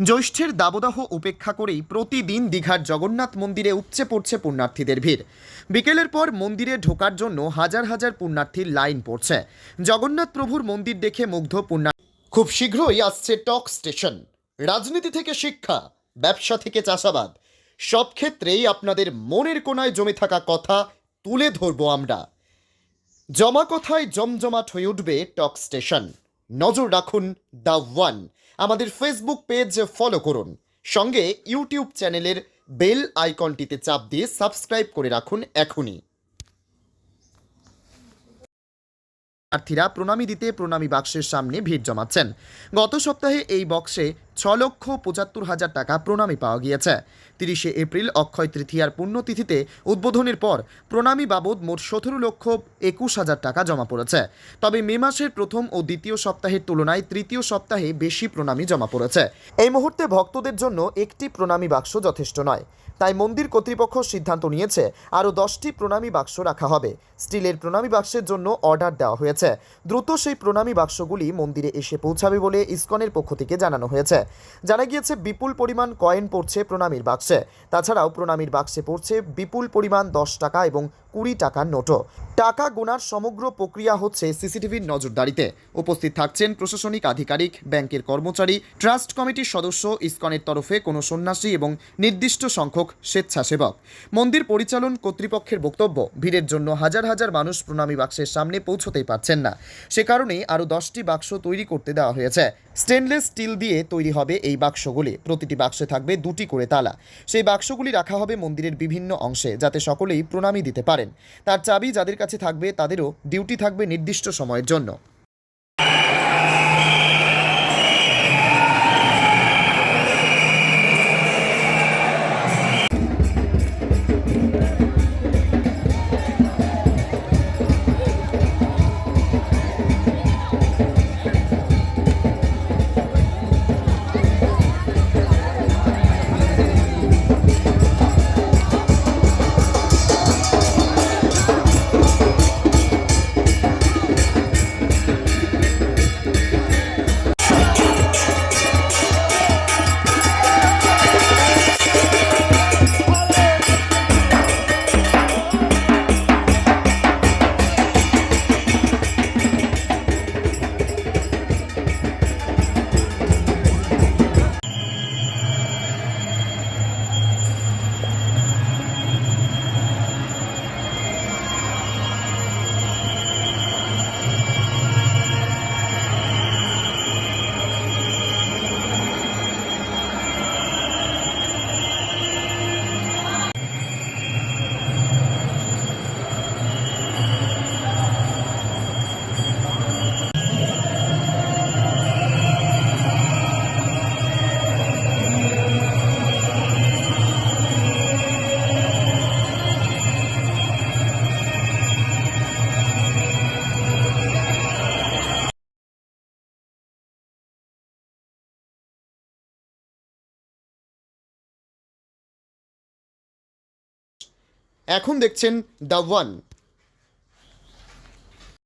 জ্যৈষ্ঠের দাবদাহ উপেক্ষা করেই প্রতিদিন দীঘার জগন্নাথ মন্দিরে উপচে পড়ছে পুণ্যার্থীদের ভিড়। বিকেলের পর মন্দিরে ঢোকার জন্য হাজার হাজার পুণ্যার্থীর লাইন পড়ছে। জগন্নাথ প্রভুর মন্দির দেখে মুগ্ধ পুণ্যা খুব শীঘ্রই আসছে টক স্টেশন। রাজনীতি থেকে শিক্ষা, ব্যবসা থেকে চাষাবাদ। সব ক্ষেত্রেই আপনাদের মনের কোনায় জমে থাকা কথা তুলে ধরবো আমরা। জমা কথায় জমজমাট হয়ে উঠবে টক স্টেশন। নজর রাখুন দ্য ওয়ান। আমাদের ফেসবুক পেজ ফলো করুন। সঙ্গে ইউটিউব চ্যানেলের বেল আইকনটিতে চাপ দিয়ে সাবস্ক্রাইব করে রাখুন এখনই। প্রার্থীরা প্রণামী দিতে প্রণামী বাক্সের সামনে ভিড় জমাচ্ছেন। গত সপ্তাহে এই বক্সে ছ লক্ষ পঁচাত্তর হাজার টাকা প্রণামী পাওয়া গিয়েছে। তিরিশে এপ্রিল অক্ষয় তৃতীয়ার পুণ্যতিথিতে উদ্বোধনের পর প্রণামী বাবদ মোট সতেরো লক্ষ একুশ হাজার টাকা জমা পড়েছে। তবে মে মাসের প্রথম ও দ্বিতীয় সপ্তাহের তুলনায় তৃতীয় সপ্তাহে বেশি প্রণামী জমা পড়েছে। এই মুহূর্তে ভক্তদের জন্য একটি প্রণামী বাক্স যথেষ্ট নয়। তাই মন্দির কর্তৃপক্ষ সিদ্ধান্ত নিয়েছে আরও দশটি প্রণামী বাক্স রাখা হবে। স্টিলের প্রণামী বাক্সের জন্য অর্ডার দেওয়া হয়েছে। দ্রুত সেই প্রণামী বাক্সগুলি মন্দিরে এসে পৌঁছাবে বলে ইসকনের পক্ষ থেকে জানানো হয়েছে। জানা গিয়েছে, বিপুল পরিমাণ কয়েন পড়ছে প্রণামীর বাক্সে। তাছাড়াও প্রণামীর বাক্সে পড়ছে, বিপুল পরিমাণ দশ টাকা এবং কুড়ি টাকার নোটও। টাকা গোনার সমগ্র প্রক্রিয়া হচ্ছে সিসিটিভির নজরদারিতে। উপস্থিত থাকছেন প্রশাসনিক আধিকারিক, ব্যাংকের কর্মচারী, ট্রাস্ট কমিটির সদস্য, ইসকনের তরফে কোনো সন্ন্যাসী এবং নির্দিষ্ট সংখ্যক স্বেচ্ছাসেবক। মন্দির পরিচালন কর্তৃপক্ষের বক্তব্য, ভিড়ের জন্য হাজার হাজার মানুষ প্রণামী বাক্সের সামনে পৌঁছতেই পারছেন না। সে কারণেই আরও দশটি বাক্স তৈরি করতে দেওয়া হয়েছে। স্টেনলেস স্টিল দিয়ে তৈরি হবে এই বাক্সগুলি। প্রতিটি বাক্সে থাকবে দুটি করে তালা। সেই বাক্সগুলি রাখা হবে মন্দিরের বিভিন্ন অংশে, যাতে সকলেই প্রণামী দিতে পারেন। তার চাবি যাদের কাছে থাকবে, তাদেরও ডিউটি থাকবে নির্দিষ্ট সময়ের জন্য। এখন দেখছেন দ্য ওয়ান।